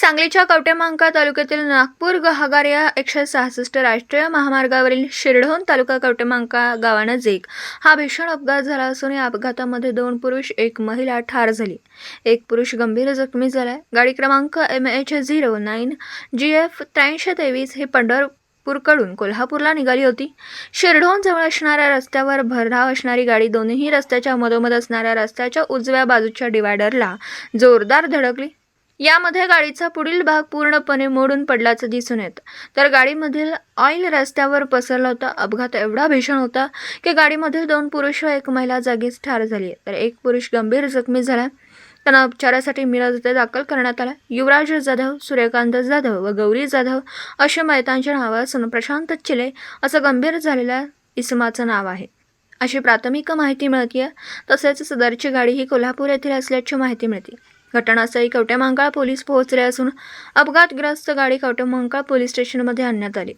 सांगलीच्या कवटेमांका तालुक्यातील नागपूर गहागार या एकशे सहासष्ट राष्ट्रीय महामार्गावरील शिरढोण तालुका कवटेमांका गावानजीक हा भीषण अपघात झाला असून या अपघातामध्ये दोन पुरुष एक महिला ठार झाली. एक पुरुष गंभीर जखमी झालाय. गाडी क्रमांक M H zero nine G F त्र्याऐंशी तेवीस ही पंढरपूरकडून कोल्हापूरला निघाली होती. शिरढोण जवळ असणाऱ्या रस्त्यावर भरधाव असणारी गाडी दोन्ही रस्त्याच्या मधोमध असणाऱ्या रस्त्याच्या उजव्या बाजूच्या डिवायडरला जोरदार धडकली. यामध्ये गाडीचा पुढील भाग पूर्णपणे मोडून पडल्याचं दिसून येतं. तर गाडीमधील ऑइल रस्त्यावर पसरला होता अपघात. एवढा भीषण होता की गाडीमधील दोन पुरुष व एक महिला जागीच ठार झाली तर एक पुरुष गंभीर जखमी झाला. त्यांना उपचारासाठी मिरज येथे दाखल करण्यात आला. युवराज जाधव सूर्यकांत जाधव व गौरी जाधव अशा मैतांच्या नावं असून प्रशांत चिले असं गंभीर झालेल्या इसमाचं नाव आहे. अशी प्राथमिक माहिती मिळते तसेच सदरची गाडी ही कोल्हापूर येथील असल्याची माहिती मिळते. घटनास्थळी कवटेमंकाळ पोलीस पोहोचले असून अपघातग्रस्त गाडी कवटेमंकाळ पोलीस स्टेशनमध्ये आणण्यात आली.